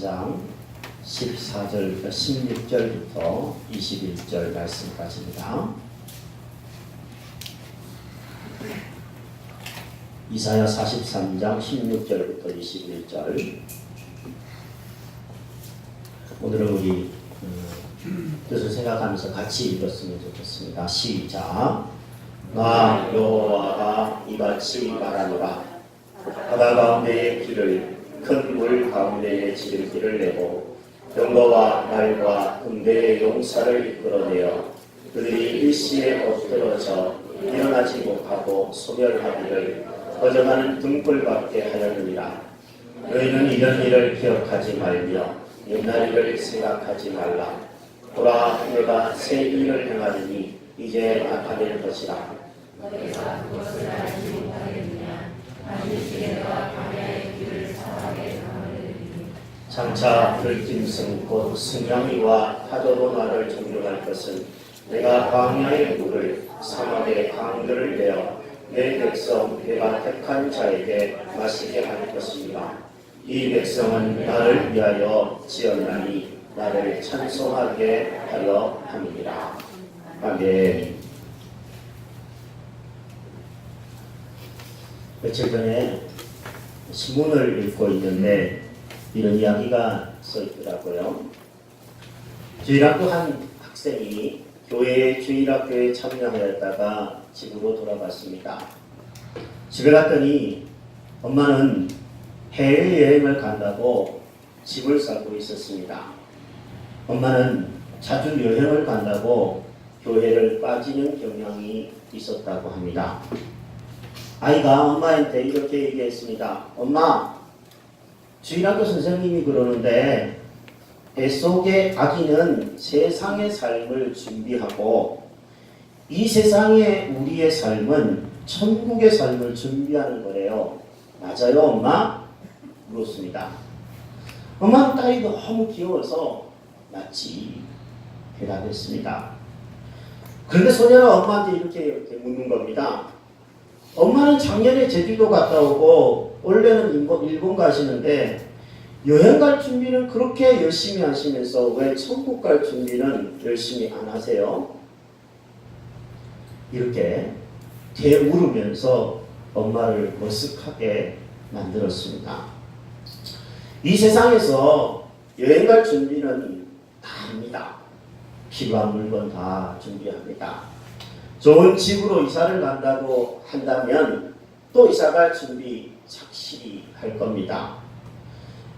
장 14절, 16절부터 21절 말씀까지입니다. 이사야 43장 16절부터 21절. 오늘은 우리 음, 뜻을 생각하면서 같이 읽었으면 좋겠습니다. 시작. 나 여호와가 이같이 말하노라. 바다 가운데의 길을 큰 물 가운데에 지름길을 내고 병거와 말과 군대의 용사를 이끌어내어 그들이 일시에 엎드러져 일어나지 못하고 소멸하기를 거정하는 등불밖에 하였느니라. 너희는 이런 일을 기억하지 말며 옛날 일을 생각하지 말라. 보라 내가 새 일을 행하리니 이제 나타낼 것이라 장차 들짐승 곧 승냥이와 파도로 나를 종료할 것은 내가 광야의 물을 사막의 강들을 내어 내 백성 내가 택한 자에게 마시게 할 것입니다. 이 백성은 나를 위하여 지었나니 나를 찬송하게 하려 함이니라. 아멘. 며칠 전에 신문을 읽고 있는데 이런 이야기가 써 있더라고요. 주일학 교 한 학생이 교회의 주일학교에 참여하였다가 집으로 돌아갔습니다. 집에 갔더니 엄마는 해외여행을 간다고 집을 사고 있었습니다. 엄마는 자주 여행을 간다고 교회를 빠지는 경향이 있었다고 합니다. 아이가 엄마한테 이렇게 얘기했습니다. 엄마, 주일학교 선생님이 그러는데 뱃속의 아기는 세상의 삶을 준비하고 이 세상의 우리의 삶은 천국의 삶을 준비하는 거래요. 맞아요, 엄마? 물었습니다. 엄마는 딸이 너무 귀여워서 맞지 대답했습니다. 그런데 소녀는 엄마한테 이렇게 묻는 겁니다. 엄마는 작년에 제주도 갔다 오고 원래는 일본, 일본 가시는데 여행 갈 준비는 그렇게 열심히 하시면서 왜 천국 갈 준비는 열심히 안 하세요? 이렇게 되물으면서 엄마를 머쓱하게 만들었습니다. 이 세상에서 여행 갈 준비는 다 합니다. 필요한 물건 다 준비합니다. 좋은 집으로 이사를 간다고 한다면 또 이사 갈 준비 착실히 할 겁니다.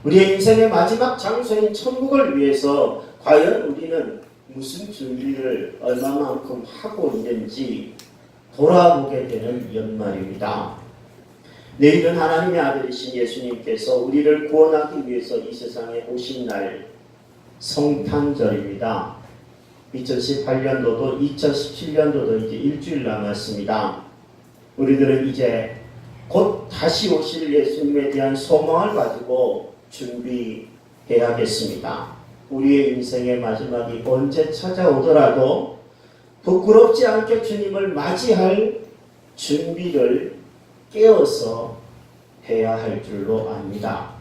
우리의 인생의 마지막 장소인 천국을 위해서 과연 우리는 무슨 준비를 얼마만큼 하고 있는지 돌아보게 되는 연말입니다. 내일은 하나님의 아들이신 예수님께서 우리를 구원하기 위해서 이 세상에 오신 날 성탄절입니다. 2018년도도 2017년도도 이제 일주일 남았습니다. 우리들은 이제 곧 다시 오실 예수님에 대한 소망을 가지고 준비해야겠습니다. 우리의 인생의 마지막이 언제 찾아오더라도 부끄럽지 않게 주님을 맞이할 준비를 깨어서 해야 할 줄로 압니다.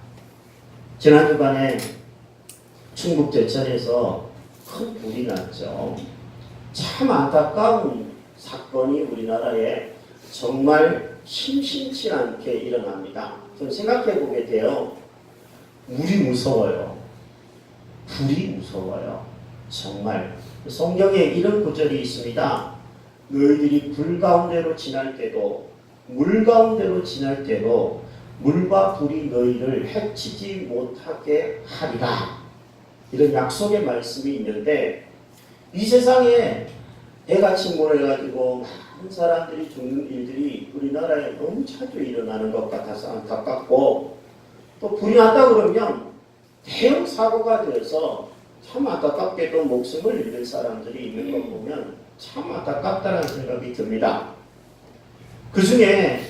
지난 주간에 충북 제천에서 큰 불이 났죠. 참 안타까운 사건이 우리나라에 정말 심심치 않게 일어납니다. 좀 생각해 보게 돼요. 물이 무서워요. 불이 무서워요. 정말. 성경에 이런 구절이 있습니다. 너희들이 불 가운데로 지날 때도 물 가운데로 지날 때도 물과 불이 너희를 해치지 못하게 하리라. 이런 약속의 말씀이 있는데 이 세상에 해가 침몰해가지고 많은 사람들이 죽는 일들이 우리나라에 너무 자주 일어나는 것 같아서 안타깝고 또 불이 났다 그러면 대형 사고가 되어서 참 안타깝게도 목숨을 잃는 사람들이 있는 거 보면 참 안타깝다는 생각이 듭니다. 그 중에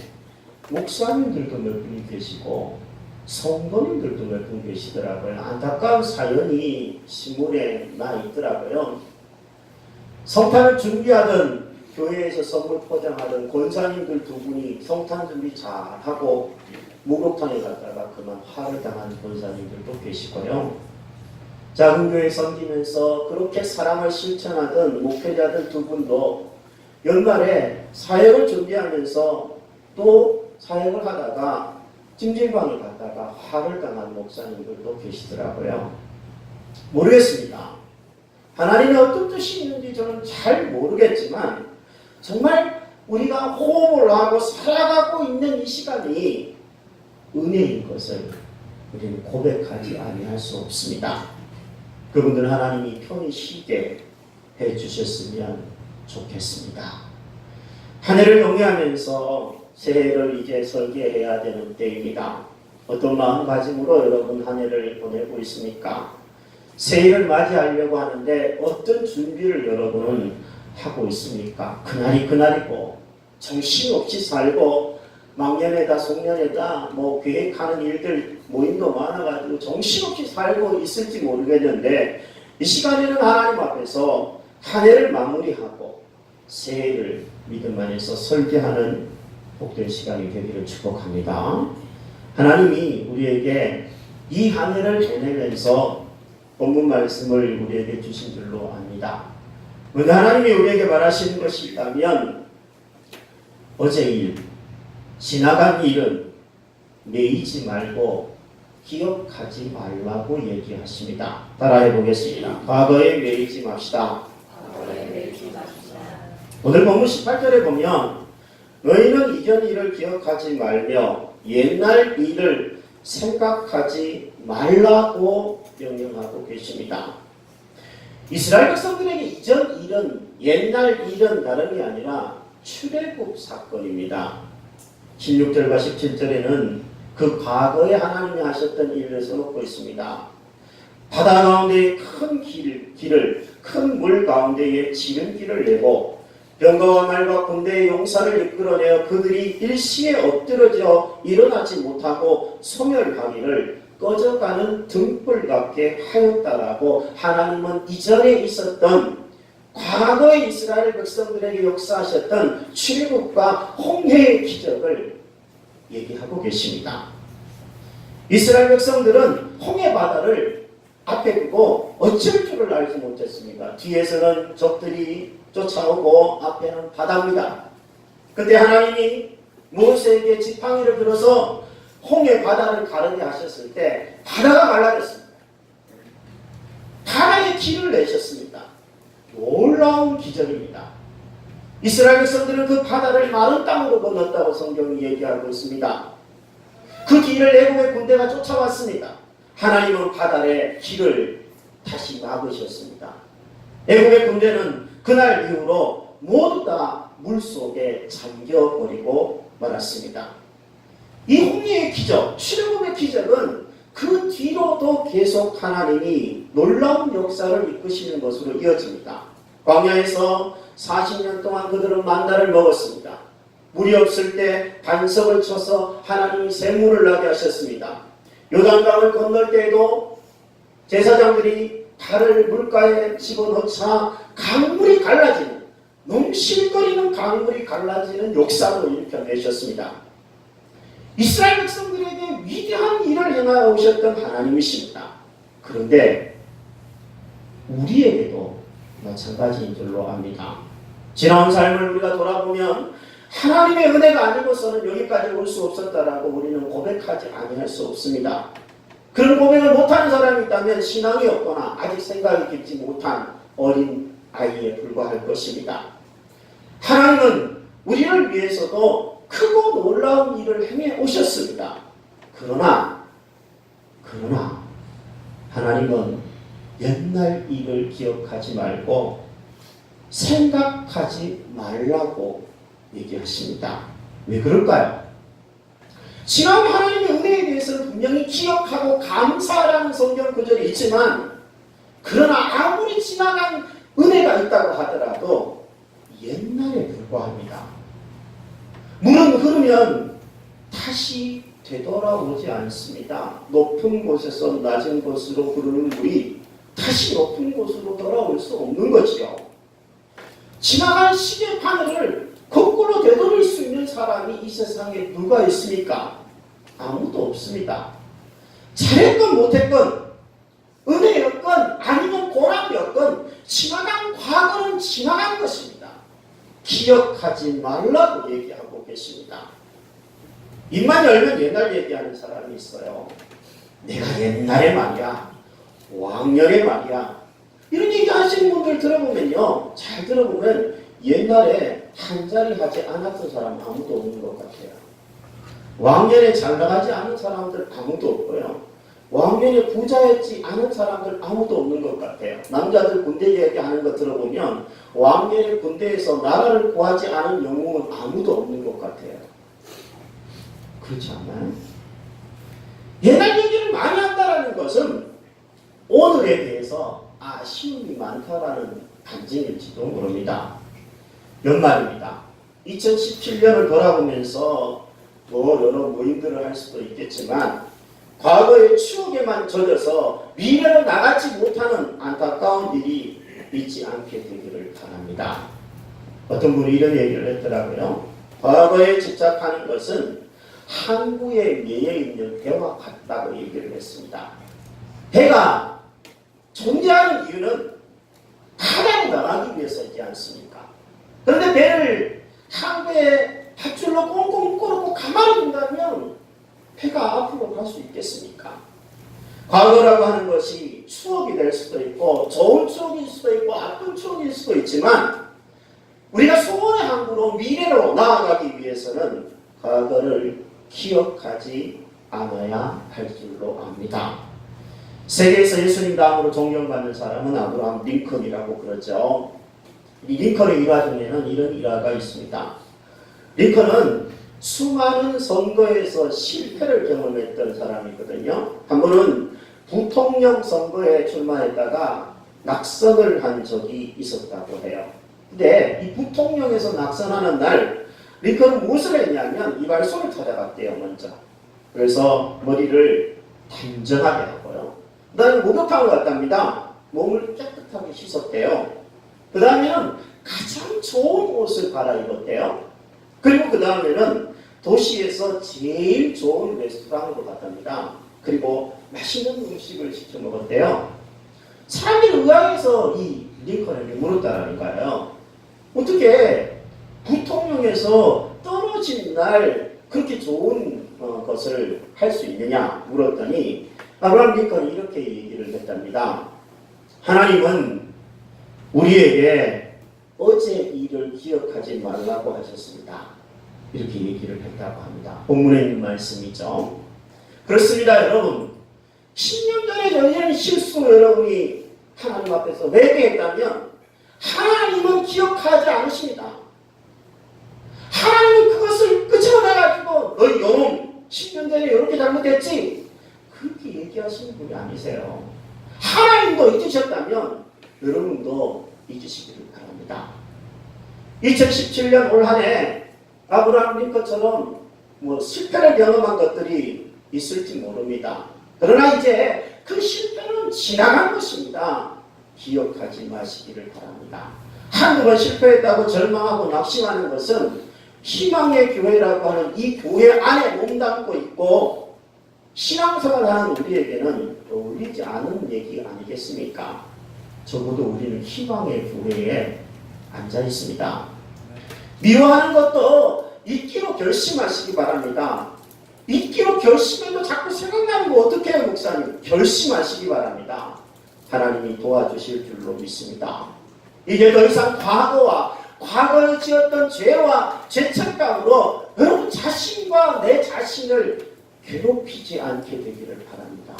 목사님들도 몇 분이 계시고 성도님들도 몇 분 계시더라고요. 안타까운 사연이 신문에 나 있더라고요. 성탄을 준비하던 교회에서 선물 포장하던 권사님들 두 분이 성탄 준비 잘 하고 목욕탕에 갔다가 그만 화를 당한 권사님들도 계시고요. 작은 교회 섬기면서 그렇게 사랑을 실천하던 목회자들 두 분도 연말에 사역을 준비하면서 또 사역을 하다가 찜질방에 갔다가 화를 당한 목사님들도 계시더라고요. 모르겠습니다. 하나님의 어떤 뜻이 있는지 저는 잘 모르겠지만 정말 우리가 호흡을 하고 살아가고 있는 이 시간이 은혜인 것을 우리는 고백하지 아니할 수 없습니다. 그분들 하나님이 편히 쉬게 해 주셨으면 좋겠습니다. 한 해를 용회하면서 새해를 이제 설계해야 되는 때입니다. 어떤 마음가짐으로 여러분 한 해를 보내고 있습니까? 새해를 맞이하려고 하는데 어떤 준비를 여러분은 하고 있습니까? 그날이 그날이고 정신없이 살고 막년에다 송년에다 뭐 계획하는 일들 모임도 많아가지고 정신없이 살고 있을지 모르겠는데 이 시간에는 하나님 앞에서 한 해를 마무리하고 새해를 믿음 안에서 설계하는 복된 시간이 되기를 축복합니다. 하나님이 우리에게 이 한 해를 보내면서 본문 말씀을 우리에게 주신 줄로 압니다. 근데 하나님이 우리에게 말하시는 것이 있다면 어제 일, 지나간 일은 매이지 말고 기억하지 말라고 얘기하십니다. 따라해 보겠습니다. 과거에 매이지 맙시다. 오늘 본문 18절에 보면 너희는 이전 일을 기억하지 말며 옛날 일을 생각하지 말라고 명령하고 계십니다. 이스라엘 백성들에게 이전 일은 옛날 일은 다름이 아니라 출애굽 사건입니다. 16절과 17절에는 그 과거에 하나님이 하셨던 일을 써놓고 있습니다. 바다 가운데 큰 길, 길을 큰 물 가운데에 지름길을 내고 병거와 말과 군대의 용사를 이끌어내어 그들이 일시에 엎드러져 일어나지 못하고 소멸하기를 꺼져가는 등불 같게 하였다라고 하나님은 이전에 있었던 과거의 이스라엘 백성들에게 역사하셨던 출애굽과 홍해의 기적을 얘기하고 계십니다. 이스라엘 백성들은 홍해 바다를 앞에 두고 어쩔 줄을 알지 못했습니다. 뒤에서는 적들이 쫓아오고 앞에는 바다입니다. 그때 하나님이 모세에게 지팡이를 들어서 홍해 바다를 가르게 하셨을 때 바다가 말라졌습니다. 바다에 길을 내셨습니다. 놀라운 기적입니다. 이스라엘 백성들은 그 바다를 마른 땅으로 건넜다고 성경이 얘기하고 있습니다. 그 길을 애국의 군대가 쫓아왔습니다. 하나님은 바다의 길을 다시 막으셨습니다. 애국의 군대는 그날 이후로 모두 다 물속에 잠겨버리고 말았습니다. 이 홍해의 기적, 출애굽의 기적은 그 뒤로도 계속 하나님이 놀라운 역사를 이끄시는 것으로 이어집니다. 광야에서 40년 동안 그들은 만나를 먹었습니다. 물이 없을 때 반석을 쳐서 하나님이 샘물을 나게 하셨습니다. 요단강을 건널 때에도 제사장들이 발을 물가에 집어넣자 강물이 갈라지는 넘실거리는 강물이 갈라지는 역사로 일으켜내셨습니다. 이스라엘 백성들에게 위대한 일을 행하여 오셨던 하나님이십니다. 그런데 우리에게도 마찬가지인 줄로 압니다. 지나온 삶을 우리가 돌아보면 하나님의 은혜가 아니고서는 여기까지 올 수 없었다라고 우리는 고백하지 아니할 수 없습니다. 그런 고백을 못하는 사람이 있다면 신앙이 없거나 아직 생각이 깊지 못한 어린 아이에 불과할 것입니다. 하나님은 우리를 위해서도 크고 놀라운 일을 행해 오셨습니다. 그러나, 그러나, 하나님은 옛날 일을 기억하지 말고 생각하지 말라고 얘기하십니다. 왜 그럴까요? 지난 하나님의 은혜에 대해서는 분명히 기억하고 감사라는 성경 구절이 있지만 그러나 아무리 지나간 은혜가 있다고 하더라도 옛날에 불과합니다. 물은 흐르면 다시 되돌아오지 않습니다. 높은 곳에서 낮은 곳으로 흐르는 물이 다시 높은 곳으로 돌아올 수 없는 거지요. 지나간 시계 바늘을 거꾸로 되돌릴 수 있는 사람이 이 세상에 누가 있습니까? 아무도 없습니다. 잘했건 못했건 은혜였건 아니면 고난이었건 지나간 과거는 지나간 것입니다. 기억하지 말라고 얘기하고 계십니다. 입만 열면 옛날 얘기하는 사람이 있어요. 내가 옛날에 말이야, 5학년에 말이야. 이런 얘기 하시는 분들 들어보면요. 잘 들어보면 옛날에 한 자리 하지 않았던 사람 아무도 없는 것 같아요. 5학년에 잘 나가지 않은 사람들 아무도 없고요. 5학년에 부자였지 않은 사람들 아무도 없는 것 같아요. 남자들 군대 얘기하는 거 들어보면 5학년에 군대에서 나라를 구하지 않은 영웅은 아무도 없는 것 같아요. 그렇지 않나요? 옛날 얘기를 많이 한다는 것은 오늘에 대해서 아쉬움이 많다라는 반증일지도 모릅니다. 연말입니다. 2017년을 돌아보면서 뭐 여러 모임들을 할 수도 있겠지만 과거의 추억에만 젖어서 미래로 나가지 못하는 안타까운 일이 있지 않게 되기를 바랍니다. 어떤 분이 이런 얘기를 했더라고요. 과거에 집착하는 것은 항구의 매에 있는 배와 같다고 얘기를 했습니다. 배가 존재하는 이유는 바다로 나가기 위해서이지 않습니까? 그런데 배를 항구에 밧줄로 꽁꽁 묶어놓고 가만히 둔다면 배가 앞으로 갈 수 있겠습니까? 과거라고 하는 것이 추억이 될 수도 있고 좋은 추억일 수도 있고 나쁜 추억일 수도 있지만 우리가 소원의 항구로 미래로 나아가기 위해서는 과거를 기억하지 않아야 할 줄로 압니다. 세계에서 예수님 다음으로 존경받는 사람은 아브라함 링컨이라고 그러죠. 이 링컨의 일화 중에는 이런 일화가 있습니다. 링컨은 수많은 선거에서 실패를 경험했던 사람이거든요. 한 번은 부통령 선거에 출마했다가 낙선을 한 적이 있었다고 해요. 근데 이 부통령에서 낙선하는 날 링컨은 무엇을 했냐면 이발소를 찾아갔대요, 먼저. 그래서 머리를 단정하게 하고요. 그 다음에 목욕탕을 갔답니다. 몸을 깨끗하게 씻었대요. 그 다음에는 가장 좋은 옷을 갈아입었대요. 그리고 그 다음에는 도시에서 제일 좋은 레스토랑으로 갔답니다. 그리고 맛있는 음식을 시켜 먹었대요. 사람들이 의아해서 이 링컨에게 물었다라니까요. 어떻게 부통령에서 떨어진 날 그렇게 좋은 어, 것을 할 수 있느냐 물었더니 아브라함 링컨이 이렇게 얘기를 했답니다. 하나님은 우리에게 어제 일을 기억하지 말라고 하셨습니다. 이렇게 얘기를 했다고 합니다. 본문에 있는 말씀이죠. 그렇습니다, 여러분. 10년 전에 저지른 실수 여러분이 하나님 앞에서 회개했다면 하나님은 기억하지 않으십니다. 하나님은 그것을 끄집어내가지고 너희 영혼 10년 전에 이렇게 잘못했지 그렇게 얘기하시는 분이 아니세요. 하나님도 잊으셨다면 여러분도 잊으시기를 바랍니다. 2017년 올 한해 아브라함 링컨처럼 뭐 실패를 경험한 것들이 있을지 모릅니다. 그러나 이제 그 실패는 지나간 것입니다. 기억하지 마시기를 바랍니다. 한두 번 실패했다고 절망하고 낙심하는 것은 희망의 교회라고 하는 이 교회 안에 몸담고 있고 신앙생활 하는 우리에게는 어울리지 않은 얘기 아니겠습니까? 적어도 우리는 희망의 교회에 앉아 있습니다. 미워하는 것도 잊기로 결심하시기 바랍니다. 잊기로 결심해도 자꾸 생각나는 거 어떻게 해요, 목사님? 결심하시기 바랍니다. 하나님이 도와주실 줄로 믿습니다. 이제 더 이상 과거와 과거에 지었던 죄와 죄책감으로 여러분 자신과 내 자신을 괴롭히지 않게 되기를 바랍니다.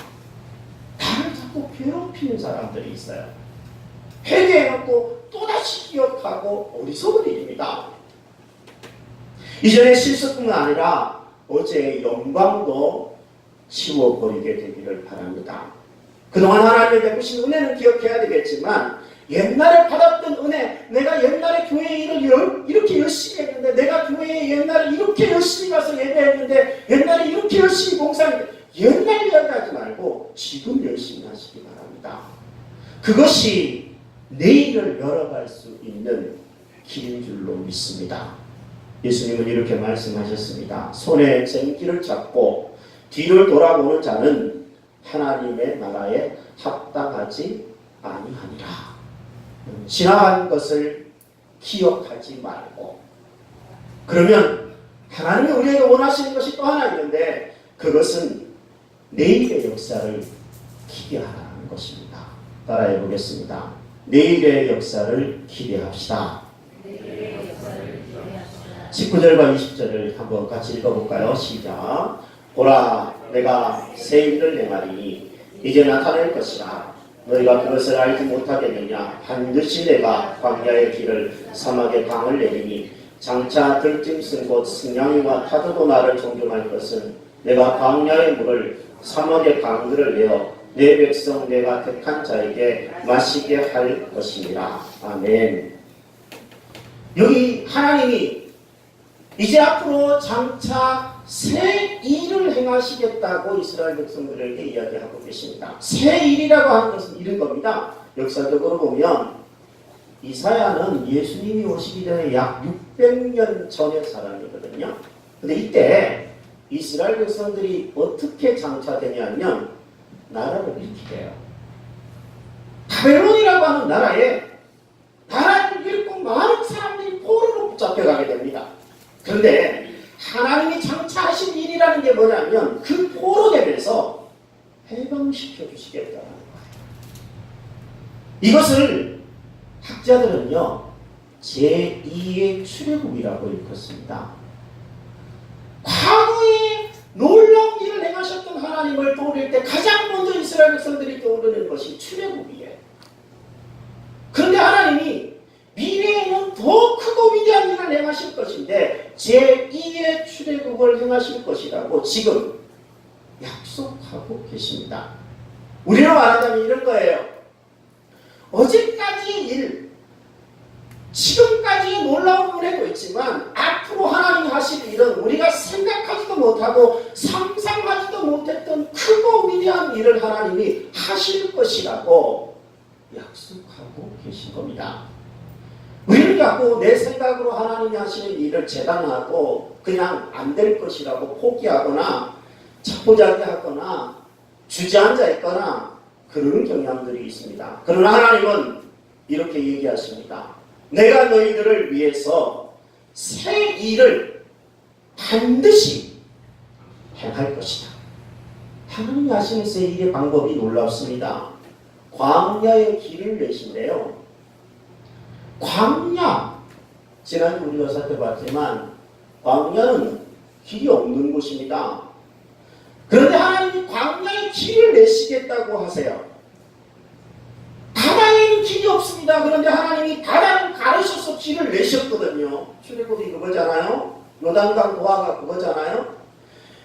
나를 자꾸 괴롭히는 사람들이 있어요. 회개해놓고 또다시 기억하고 어리석은 일입니다. 이전의 실수뿐만 아니라 어제의 영광도 치워버리게 되기를 바랍니다. 그동안 하나님의 베푸신 은혜는 기억해야 되겠지만 옛날에 받았던 은혜, 내가 옛날에 교회 일을 이렇게 열심히 했는데 내가 교회에 옛날에 이렇게 열심히 가서 예배했는데 옛날에 이렇게 열심히 봉사했는데 옛날 이야기하지 말고 지금 열심히 하시기 바랍니다. 그것이 내일을 열어갈 수 있는 길인 줄로 믿습니다. 예수님은 이렇게 말씀하셨습니다. 손에 쟁기를 잡고 뒤를 돌아보는 자는 하나님의 나라에 합당하지 아니하니라. 지나간 것을 기억하지 말고 그러면 하나님이 우리에게 원하시는 것이 또 하나 있는데 그것은 내일의 역사를 기대하라는 것입니다. 따라해 보겠습니다. 내일의 역사를 기대합시다. 19절과 20절을 한번 같이 읽어볼까요? 시작. 보라, 내가 새 일을 행하리니 이제 나타낼 것이라. 너희가 그것을 알지 못하겠느냐? 반드시 내가 광야의 길을 사막의 강을 내리니 장차 들짐승 곧 승냥이와 타조도 나를 존경할 것은 내가 광야의 물을 사막의 강들을 내어 내 백성 내가 택한 자에게 마시게 할 것이니라. 아멘. 여기 하나님이 이제 앞으로 장차 새 일을 행하시겠다고 이스라엘 백성들에게 이야기하고 계십니다. 새 일이라고 하는 것은 이런 겁니다. 역사적으로 보면 이사야는 예수님이 오시기 전에 약 600년 전의 사람이거든요. 근데 이때 이스라엘 백성들이 어떻게 장차되냐면 나라를 일으키게요. 바벨론이라고 하는 나라에 나라를 잃고 많은 사람들이 포로로 붙잡혀가게 됩니다. 그런데 하나님이 장차하신 일이라는 게 뭐냐면 그 포로됨에서 해방시켜 주시겠다는 거예요. 이것을 학자들은요 제2의 출애굽이라고 일컫습니다. 과거에 놀라운 일을 행하셨던 하나님을 떠올릴 때 가장 먼저 이스라엘 백성들이 떠오르는 것이 출애굽이에요. 그런데 하나님이 미래에는 더 크고 위대한 일을 행하실 것인데 제2의 출애굽을 행하실 것이라고 지금 약속하고 계십니다. 우리로 말하자면 이런 거예요. 어제까지의 일, 지금까지의 놀라운 은혜도 있지만 앞으로 하나님이 하실 일은 우리가 생각하지도 못하고 상상하지도 못했던 크고 위대한 일을 하나님이 하실 것이라고 약속하고 계신 겁니다. 자꾸 내 생각으로 하나님이 하시는 일을 재단하고 그냥 안 될 것이라고 포기하거나 자포자기 하거나 주저앉아 있거나 그런 경향들이 있습니다. 그러나 하나님은 이렇게 얘기하십니다. 내가 너희들을 위해서 새 일을 반드시 행할 것이다. 하나님이 하시는 새 일의 방법이 놀랍습니다. 광야의 길을 내신대요. 광야 지난주 우리가 살펴봤지만 광야는 길이 없는 곳입니다. 그런데 하나님이 광야의 길을 내시겠다고 하세요. 바다에는 길이 없습니다. 그런데 하나님이 바다를 가르셔서 길을 내셨거든요. 출애굽이 그거잖아요. 요단강 노아가 그거잖아요.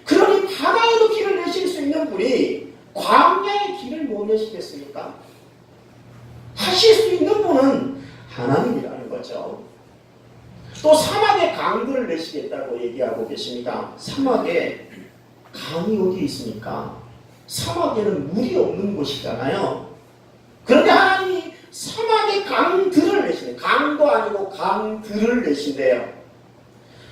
그러니 바다에도 길을 내실 수 있는 분이 광야의 길을 못 내시겠습니까? 하실 수 있는 분은 하나님이라는 거죠. 또 사막에 강들을 내시겠다고 얘기하고 계십니다. 사막에 강이 어디 있습니까? 사막에는 물이 없는 곳이잖아요. 그런데 하나님이 사막에 강들을 내시네. 강도 아니고 강들을 내신대요.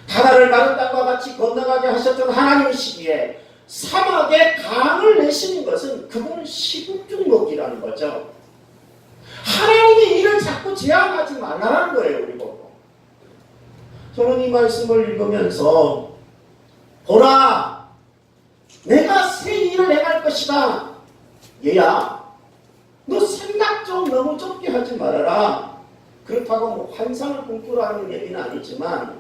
바다를 마른 땅과 같이 건너가게 하셨던 하나님이시기에 사막에 강을 내시는 것은 그건 시금죽 먹기라는 거죠. 하나님 의 일을 자꾸 제한하지 말라는 거예요, 우리 보고. 저는 이 말씀을 읽으면서 보라, 내가 새 일을 행할 것이다. 얘야, 너 생각 좀 너무 좁게 하지 말아라. 그렇다고 뭐 환상을 꿈꾸라는 얘기는 아니지만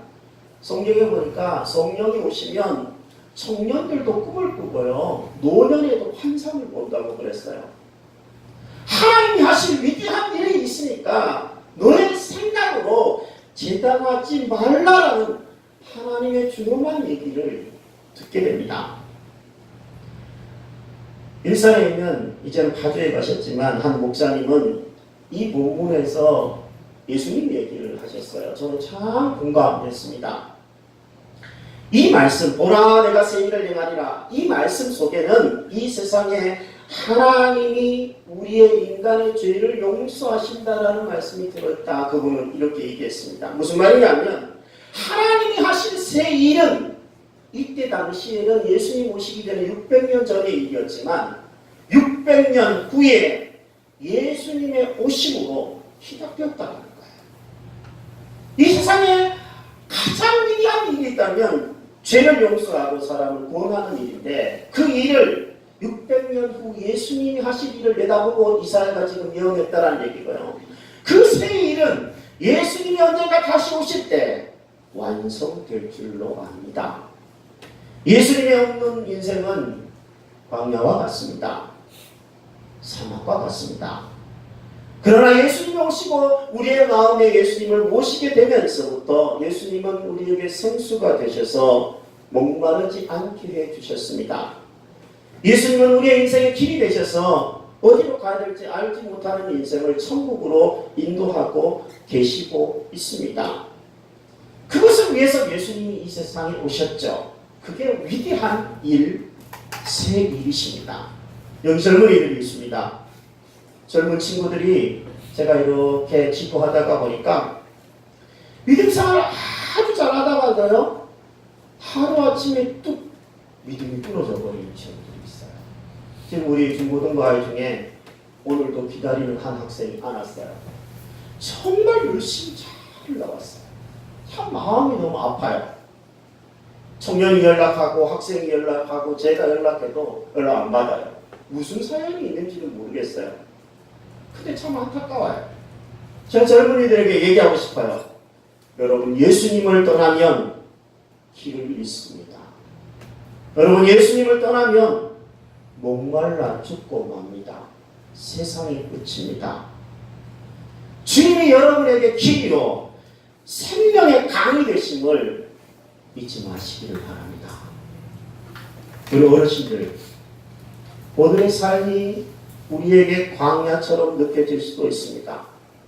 성경에 보니까 성령이 오시면 청년들도 꿈을 꾸고요. 노년에도 환상을 본다고 그랬어요. 하나님이 하실 위대한 일이 있으니까 너의 생각으로 재단하지 말라라는 하나님의 중요한 얘기를 듣게 됩니다. 일산에 있는 이제는 파주에 가셨지만 한 목사님은 이 본문에서 예수님 얘기를 하셨어요. 저는 참 공감했습니다. 이 말씀 보라 내가 새 일을 행하리라 이 말씀 속에는 이 세상에 하나님이 우리의 인간의 죄를 용서하신다라는 말씀이 들었다. 그분은 이렇게 얘기했습니다. 무슨 말이냐면 하나님이 하신 새 일은 이때 당시에는 예수님 오시기 전에 600년 전의 일이었지만 600년 후에 예수님의 오심으로 시작되었다는 거예요. 이 세상에 가장 위대한 일이 있다면 죄를 용서하고 사람을 구원하는 일인데 그 일을 600년 후 예수님이 하실 일을 내다보고 이사야가 지금 예언했다라는 얘기고요. 그새 일은 예수님이 언젠가 다시 오실 때 완성될 줄로 압니다. 예수님의 없는 인생은 광야와 같습니다. 사막과 같습니다. 그러나 예수님이 오시고 우리의 마음에 예수님을 모시게 되면서부터 예수님은 우리에게 생수가 되셔서 목마르지 않게 해 주셨습니다. 예수님은 우리의 인생의 길이 되셔서 어디로 가야 될지 알지 못하는 인생을 천국으로 인도하고 계시고 있습니다. 그것을 위해서 예수님이 이 세상에 오셨죠. 그게 위대한 일, 새 일이십니다. 여기 젊은이들이 있습니다. 젊은 친구들이 제가 이렇게 지도하다가 보니까 믿음 생활 아주 잘하다가도요 하루아침에 뚝 믿음이 끊어져 버리는 있어요. 지금 우리 중고등부 아이 중에 오늘도 기다리는 한 학생이 안 왔어요. 정말 열심히 잘 나왔어요. 참 마음이 너무 아파요. 청년이 연락하고 학생이 연락하고 제가 연락해도 연락 안 받아요. 무슨 사연이 있는지는 모르겠어요. 근데 참 안타까워요. 제가 젊은이들에게 얘기하고 싶어요. 여러분 예수님을 떠나면 길을 잃습니다. 여러분 예수님을 떠나면 목말라 죽고 맙니다. 세상의 끝입니다. 주님이 여러분에게 길이요 생명의 강이 되심을 잊지 마시기를 바랍니다. 우리 어르신들 오늘의 삶이 우리에게 광야처럼 느껴질 수도 있습니다.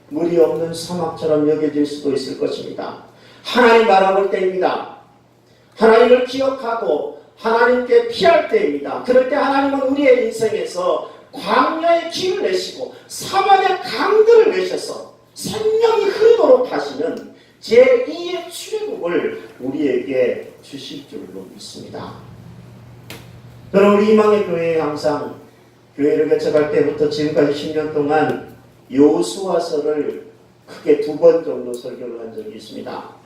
물이 없는 사막처럼 여겨질 수도 있을 것입니다. 하나님 바라볼 때입니다. 하나님을 기억하고 하나님께 피할 때입니다. 그럴 때 하나님은 우리의 인생에서 광야의 길을 내시고 사막의 강들을 내셔서 생명이 흐르도록 하시는 제2의 출애굽을 우리에게 주실 줄로 믿습니다. 저는 우리 희망의 교회에 항상 교회를 개척할 때부터 지금까지 10년 동안 요수와서를 크게 두 번 정도 설교를 한 적이 있습니다.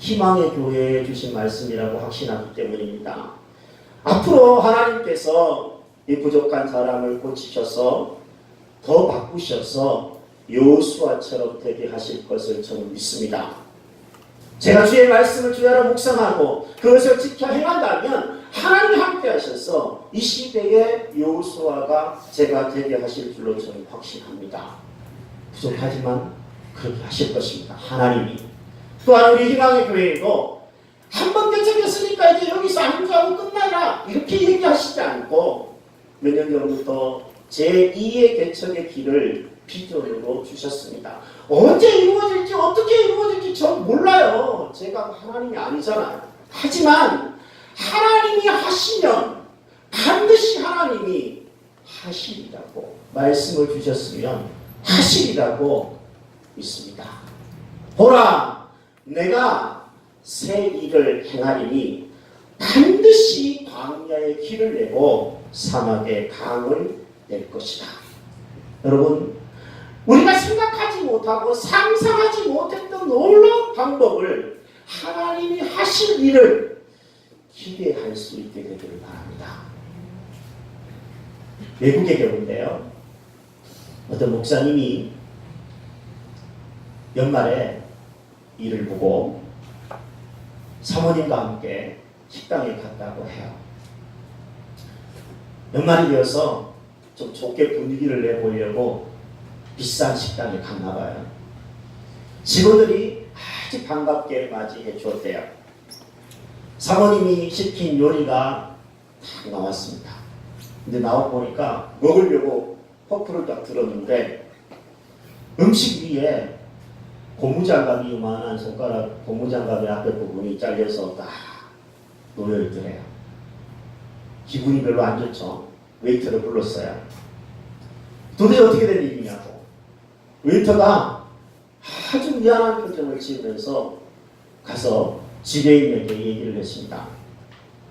희망의 교회에 주신 말씀이라고 확신하기 때문입니다. 앞으로 하나님께서 이 부족한 사람을 고치셔서 더 바꾸셔서 요수아처럼 되게 하실 것을 저는 믿습니다. 제가 주의 말씀을 주야로 묵상하고 그것을 지켜 행한다면 하나님이 함께 하셔서 이 시대의 요수아가 제가 되게 하실 줄로 저는 확신합니다. 부족하지만 그렇게 하실 것입니다. 하나님이. 또한 우리 희망의 교회에도 한 번 개척했으니까 이제 여기서 안주하고 끝나라 이렇게 얘기하시지 않고 몇 년 전부터 제2의 개척의 길을 비전으로 주셨습니다. 언제 이루어질지 어떻게 이루어질지 전 몰라요. 제가 하나님이 아니잖아요. 하지만 하나님이 하시면 반드시 하나님이 하시리라고 말씀을 주셨으면 하시리라고 믿습니다. 보라, 내가 새 일을 행하리니 반드시 광야의 길을 내고 사막의 강을 낼 것이다. 여러분, 우리가 생각하지 못하고 상상하지 못했던 놀라운 방법을 하나님이 하실 일을 기대할 수 있게 되기를 바랍니다. 외국의 경우인데요. 어떤 목사님이 연말에 일을 보고 사모님과 함께 식당에 갔다고 해요. 연말이 되어서 좀 좋게 분위기를 내보려고 비싼 식당에 갔나 봐요. 직원들이 아주 반갑게 맞이해 주었대요. 사모님이 시킨 요리가 다 나왔습니다. 근데 나와 보니까 먹으려고 포크를 딱 들었는데 음식 위에 고무장갑이 요만한 손가락 고무장갑의 앞에 부분이 잘려서 딱 놓여 있더래요. 기분이 별로 안 좋죠. 웨이터를 불렀어요. 도대체 어떻게 된 일이냐고. 웨이터가 아주 미안한 표정을 지으면서 가서 지배인에게 얘기를 했습니다.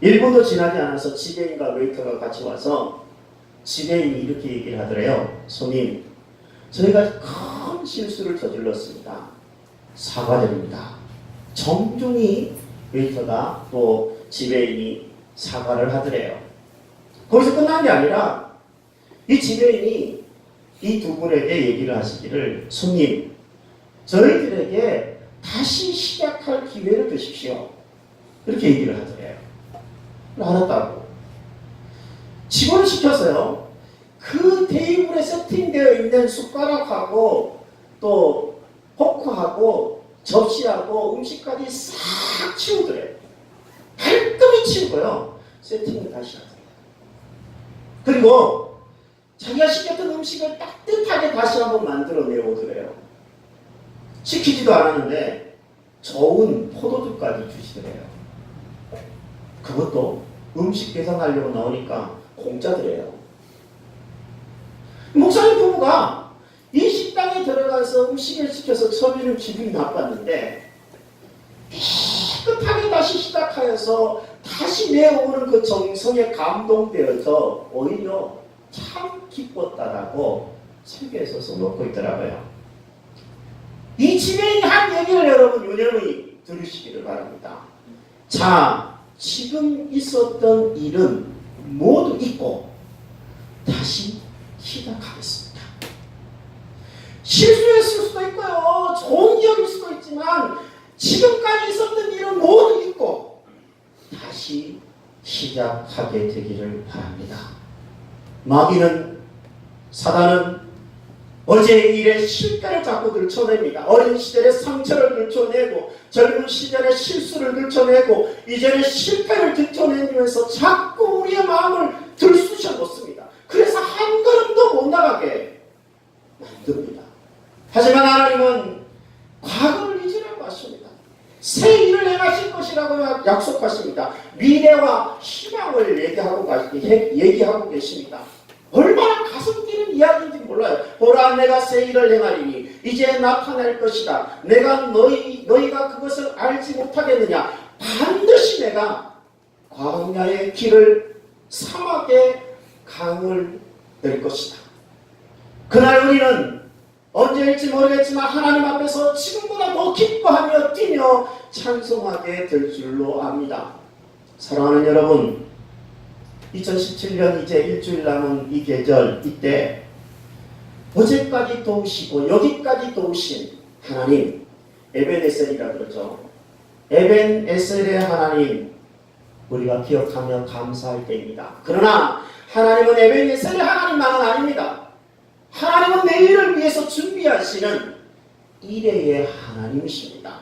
1분도 지나지 않아서 지배인과 웨이터가 같이 와서 지배인이 이렇게 얘기를 하더래요. 손님, 저희가 큰 실수를 저질렀습니다. 사과드립니다. 정중히 웨이터가 또 지배인이 사과를 하더래요. 거기서 끝난 게 아니라 이 지배인이 이 두 분에게 얘기를 하시기를 손님, 저희들에게 다시 시작할 기회를 주십시오. 이렇게 얘기를 하더래요. 알았다고. 직원을 시켰어요. 그 테이블에 세팅되어 있는 숟가락하고 또 포크하고 접시하고 음식까지 싹 치우더래요. 깔끔히 치우고요. 세팅을 다시 하더래요. 그리고 자기가 시켰던 음식을 따뜻하게 다시 한번 만들어 내오더래요. 시키지도 않았는데 좋은 포도주까지 주시더래요. 그것도 음식 계산하려고 나오니까 공짜더래요. 목사님 부부가 이 식당에 들어가서 음식을 시켜서 처음에는 기분이 나빴는데 깨끗하게 다시 시작하여서 다시 내오는 그 정성에 감동되어서 오히려 참 기뻤다라고 책에서 써놓고 있더라고요. 이 지배인이 한 얘기를 여러분 유념히 들으시기를 바랍니다. 자, 지금 있었던 일은 모두 잊고 다시 시작하겠습니다. 실수했을 수도 있고요. 좋은 기억일 수도 있지만 지금까지 있었던 일은 모두 잊고 다시 시작하게 되기를 바랍니다. 마귀는 사단은 어제의 일의 실패를 자꾸 들춰냅니다. 어린 시절의 상처를 들춰내고 젊은 시절의 실수를 들춰내고 이전의 실패를 들춰내면서 자꾸 우리의 마음을 들쑤셔 놓습니다. 그래서 한 걸음도 못 나가게 만듭니다. 하지만 하나님은 과거를 잊으라고 하십니다. 새 일을 행하실 것이라고 약속하십니다. 미래와 희망을 얘기하고, 가- 얘기하고 계십니다. 얼마나 가슴 뛰는 이야기인지 몰라요. 보라 내가 새 일을 행하리니 이제 나타날 것이다. 내가 너희 너희가 그것을 알지 못하겠느냐? 반드시 내가 광야의 길을 사막의 강을 낼 것이다. 그날 우리는 언제일지 모르겠지만 하나님 앞에서 지금보다 더 기뻐하며 뛰며 찬송하게 될 줄로 압니다. 사랑하는 여러분, 2017년 이제 일주일 남은 이 계절 이때 어제까지 도우시고 여기까지 도우신 하나님 에벤에셀이라 그러죠. 에벤에셀의 하나님 우리가 기억하며 감사할 때입니다. 그러나 하나님은 에벤에셀의 하나님만은 아닙니다. 하나님은 내일을 위해서 준비하시는 이래의 하나님이십니다.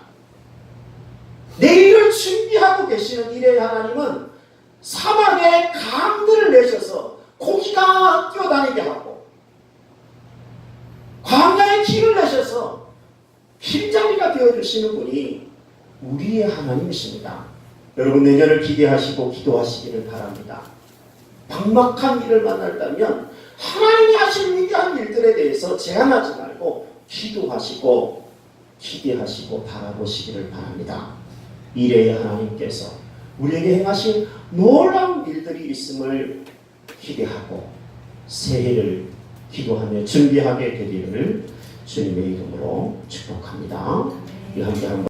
내일을 준비하고 계시는 이래의 하나님은 사막에 강들을 내셔서 고기가 뛰어다니게 하고 광야에 길을 내셔서 길잡이가 되어주시는 분이 우리의 하나님이십니다. 여러분 내년을 기대하시고 기도하시기를 바랍니다. 막막한 일을 만날다면 하나님이 하실 위대한 일들에 대해서 제한하지 말고 기도하시고 기대하시고 바라보시기를 바랍니다. 미래의 하나님께서 우리에게 행하신 놀라운 일들이 있음을 기대하고 새해를 기도하며 준비하게 되기를 주님의 이름으로 축복합니다. 우리 함께 한번